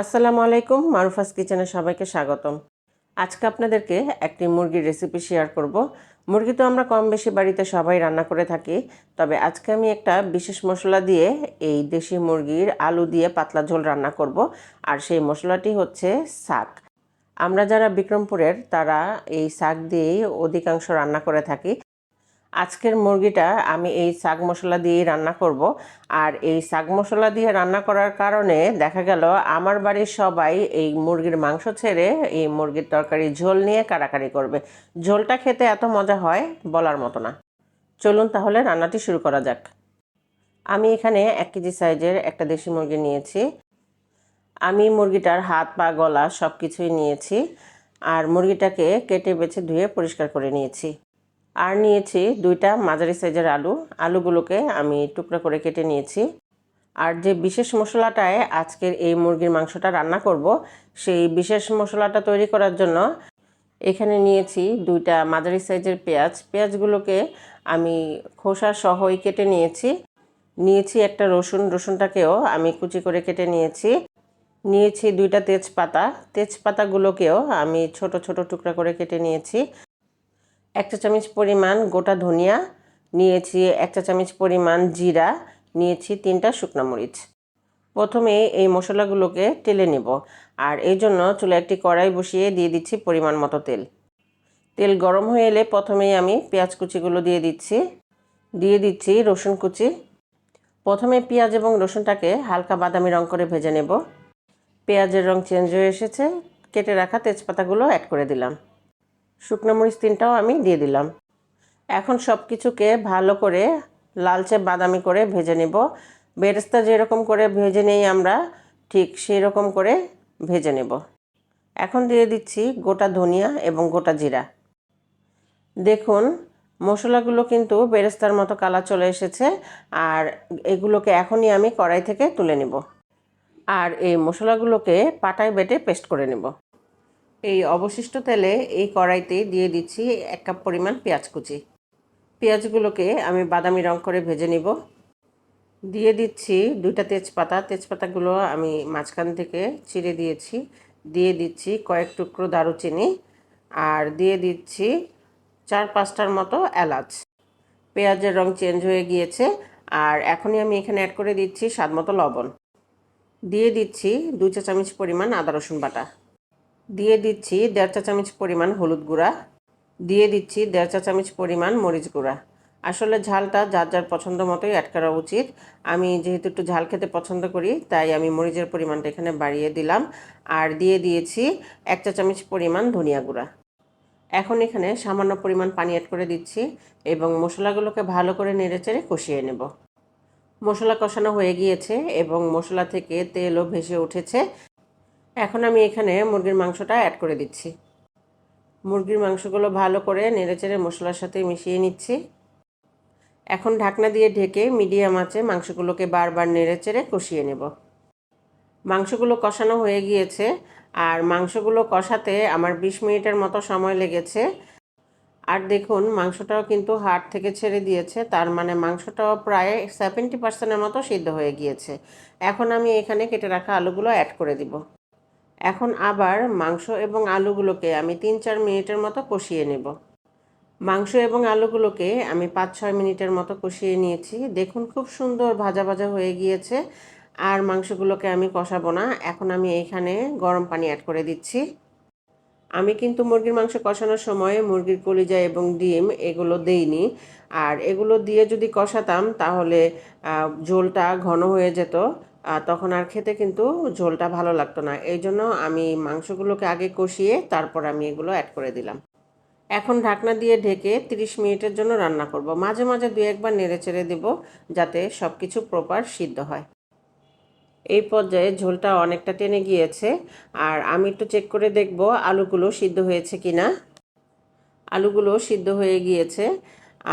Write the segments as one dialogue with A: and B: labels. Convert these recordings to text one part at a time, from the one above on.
A: আসসালামু আলাইকুম, মারুফাস কিচেনে সবাইকে স্বাগতম। আজকে আপনাদেরকে একটি মুরগির রেসিপি শেয়ার করব। মুরগি তো আমরা কম বেশি বাড়িতে সবাই রান্না করে থাকি, তবে আজকে আমি একটা বিশেষ মশলা দিয়ে এই দেশি মুরগির আলু দিয়ে পাতলা ঝোল রান্না করব, আর সেই মশলাটি হচ্ছে শাক। আমরা যারা বিক্রমপুরের, তারা এই শাক দিয়েই অধিকাংশ রান্না করে থাকি। আজকের মুরগিটা আমি এই শাক মশলা দিয়েই রান্না করব। আর এই শাক মশলা দিয়ে রান্না করার কারণে দেখা গেল আমার বাড়ির সবাই এই মুরগির মাংস ছেড়ে এই মুরগির তরকারি ঝোল নিয়ে কারাকারি করবে। ঝোলটা খেতে এত মজা হয় বলার মতো না। চলুন তাহলে রান্নাটি শুরু করা যাক। আমি এখানে এক কেজি সাইজের একটা দেশি মুরগি নিয়েছি। আমি মুরগিটার হাত, পা, গলা সব কিছুই নিয়েছি। আর মুরগিটাকে কেটে বেছে ধুয়ে পরিষ্কার করে নিয়েছি। আর নিয়েছি দুইটা মাঝারি সাইজের আলু। আলুগুলোকে আমি টুকরা করে কেটে নিয়েছি। আর যে বিশেষ মশলাটায় আজকের এই মুরগির মাংসটা রান্না করব, সেই বিশেষ মশলাটা তৈরি করার জন্য এখানে নিয়েছি দুইটা মাঝারি সাইজের পেঁয়াজ। পেঁয়াজগুলোকে আমি খোসা সহই কেটে নিয়েছি। নিয়েছি একটা রসুন। রসুনটাকেও আমি কুচি করে কেটে নিয়েছি। নিয়েছি দুইটা তেজপাতা। তেজপাতাগুলোকেও আমি ছোট ছোট টুকরা করে কেটে নিয়েছি। এক চা চামচ পরিমাণ গোটা ধনিয়া, নিয়েছি এক চা চামচ পরিমাণ জিরা, নিয়েছি তিনটা শুকনো মরিচ। প্রথমে এই মশলাগুলোকে টেলে নেব আর এই জন্য চুলে একটি কড়াই বসিয়ে দিয়ে দিচ্ছি পরিমাণ মতো তেল। তেল গরম হয়ে এলে প্রথমেই আমি পেঁয়াজ কুচিগুলো দিয়ে দিচ্ছি দিয়ে দিচ্ছি রসুন কুচি। প্রথমে পেঁয়াজ এবং রসুনটাকে হালকা বাদামি রং করে ভেজে নেব। পেঁয়াজের রং চেঞ্জ হয়ে এসেছে, কেটে রাখা তেজপাতাগুলো অ্যাড করে দিলাম। শুকনো মরিচ তিনটাও আমি দিয়ে দিলাম। এখন সব কিছুকে ভালো করে লালচে বাদামি করে ভেজে নেব। বেরেস্তা যেরকম করে ভেজে নেই আমরা, ঠিক সেই রকম করে ভেজে নেব। এখন দিয়ে দিচ্ছি গোটা ধনিয়া এবং গোটা জিরা। দেখুন, মশলাগুলো কিন্তু বেরেস্তার মতো কালার চলে এসেছে আর এগুলোকে এখনই আমি কড়াই থেকে তুলে নেব। আর এই মশলাগুলোকে পাটায় বেটে পেস্ট করে নেব। এই অবশিষ্ট তেলে এই কড়াইতে দিয়ে দিচ্ছি এক কাপ পরিমাণ পেঁয়াজ কুচি। পেঁয়াজগুলোকে আমি বাদামি রং করে ভেজে নিব। দিয়ে দিচ্ছি দুইটা তেজপাতা। তেজপাতাগুলো আমি মাঝখান থেকে চিড়ে দিয়েছি। দিয়ে দিচ্ছি কয়েক টুকরো দারুচিনি আর দিয়ে দিচ্ছি চার পাঁচটার মতো এলাচ। পেঁয়াজের রং চেঞ্জ হয়ে গিয়েছে আর এখনই আমি এখানে অ্যাড করে দিচ্ছি স্বাদ মতো লবণ। দিয়ে দিচ্ছি দু চা চামচ পরিমাণ আদা রসুন বাটা। দিয়ে দিচ্ছি দেড় চা চামচ পরিমাণ হলুদ গুঁড়া, দিয়ে দিচ্ছি দেড় চা চামচ পরিমাণ মরিচ গুঁড়া। আসলে ঝালটা যার যার পছন্দ মতোই অ্যাড করা উচিত। আমি যেহেতু একটু ঝাল খেতে পছন্দ করি, তাই আমি মরিচের পরিমাণটা এখানে বাড়িয়ে দিলাম। আর দিয়ে দিয়েছি এক চা চামচ পরিমাণ ধনিয়া গুঁড়া। এখন এখানে সামান্য পরিমাণ পানি অ্যাড করে দিচ্ছি এবং মশলাগুলোকে ভালো করে নেড়েচেড়ে কষিয়ে নেব। মশলা কষানো হয়ে গিয়েছে এবং মশলা থেকে তেলও ভেসে উঠেছে। এখন আমি এখানে মুরগির মাংসটা অ্যাড করে দিচ্ছি। মুরগির মাংসগুলো ভালো করে নেড়েচেড়ে মশলার সাথে মিশিয়ে নিচ্ছি। এখন ঢাকনা দিয়ে ঢেকে মিডিয়াম আঁচে মাংসগুলোকে বারবার নেড়েচেড়ে কষিয়ে নেব। মাংসগুলো কষানো হয়ে গিয়েছে আর মাংসগুলো কষাতে আমার বিশ মিনিটের মতো সময় লেগেছে। আর দেখুন, মাংসটাও কিন্তু হাড় থেকে ছেড়ে দিয়েছে, তার মানে মাংসটাও প্রায় সেভেন্টি পার্সেন্টের মতো সিদ্ধ হয়ে গিয়েছে। এখন আমি এখানে কেটে রাখা আলুগুলো অ্যাড করে দিব। এখন আবার মাংস এবং আলুগুলোকে আমি তিন চার মিনিটের মতো কষিয়ে নেব। মাংস এবং আলুগুলোকে আমি পাঁচ ছয় মিনিটের মতো কষিয়ে নিয়েছি। দেখুন, খুব সুন্দর ভাজা ভাজা হয়ে গিয়েছে। আর মাংসগুলোকে আমি কষাবো না। এখন আমি এখানে গরম পানি অ্যাড করে দিচ্ছি। আমি কিন্তু মুরগির মাংস কষানোর সময় মুরগির কলিজা এবং ডিম এগুলো দেইনি। আর এগুলো দিয়ে যদি কষাতাম, তাহলে ঝোলটা ঘন হয়ে যেত। তখন আর খেতে কিন্তু ঝোলটা ভালো লাগতো না। এই জন্য আমি মাংসগুলোকে আগে কষিয়ে তারপর আমি এগুলো অ্যাড করে দিলাম। এখন ঢাকনা দিয়ে ঢেকে 30 মিনিটের জন্য রান্না করব। মাঝে মাঝে দু একবার নেড়ে চেড়ে দেবো যাতে সব কিছু প্রপার সিদ্ধ হয়। এই পর্যায়ে ঝোলটা অনেকটা টেনে গিয়েছে আর আমি একটু চেক করে দেখব আলুগুলো সিদ্ধ হয়েছে কি না আলুগুলো সিদ্ধ হয়ে গিয়েছে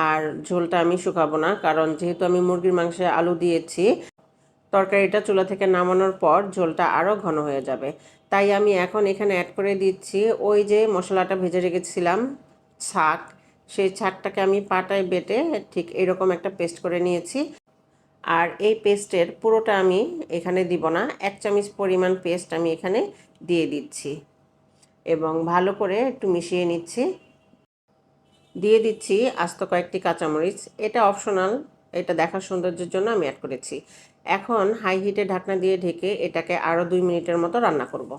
A: আর ঝোলটা আমি শুকাবো না কারণ যেহেতু আমি মুরগির মাংসে আলু দিয়েছি তরকারিটা চুলা থেকে নামানোর পর ঝোলটা আরও ঘন হয়ে যাবে। তাই আমি এখন এখানে অ্যাড করে দিচ্ছি ওই যে মশলাটা ভেজে রেখেছিলাম ছাক সেই ছাকটাকে আমি পাটায় বেটে ঠিক এরকম একটা পেস্ট করে নিয়েছি। আর এই পেস্টের পুরোটা আমি এখানে দিব না, এক চামচ পরিমাণ পেস্ট আমি এখানে দিয়ে দিচ্ছি। এবং ভালো করে একটু মিশিয়ে নিচ্ছি। দিয়ে দিচ্ছি আস্ত কয়েকটি কাঁচামরিচ। এটা অপশনাল এটা দেখার সৌন্দর্যের জন্য আমি অ্যাড করেছি। এখন হাই হিটে ঢাকনা দিয়ে ঢেকে এটাকে আরও দুই মিনিটের মতো রান্না করব।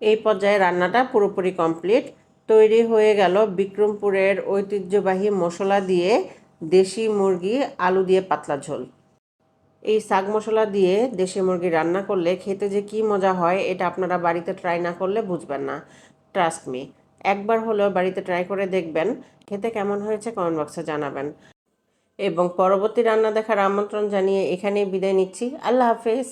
A: এই পর্যায়ে রান্নাটা পুরোপুরি কমপ্লিট তৈরি হয়ে গেল বিক্রমপুরের ঐতিহ্যবাহী মশলা দিয়ে দেশি মুরগি আলু দিয়ে পাতলা ঝোল। এই শাক মশলা দিয়ে দেশি মুরগি রান্না করলে খেতে যে কি মজা হয় এটা আপনারা বাড়িতে ট্রাই না করলে বুঝবেন না। ট্রাস্ট মি একবার হলেও বাড়িতে ট্রাই করে দেখবেন। খেতে কেমন হয়েছে কমেন্ট বক্সে জানাবেন। এবং পরবর্তী রান্না দেখার আমন্ত্রণ জানিয়ে এখানেই বিদায় নিচ্ছি। আল্লাহ হাফেজ।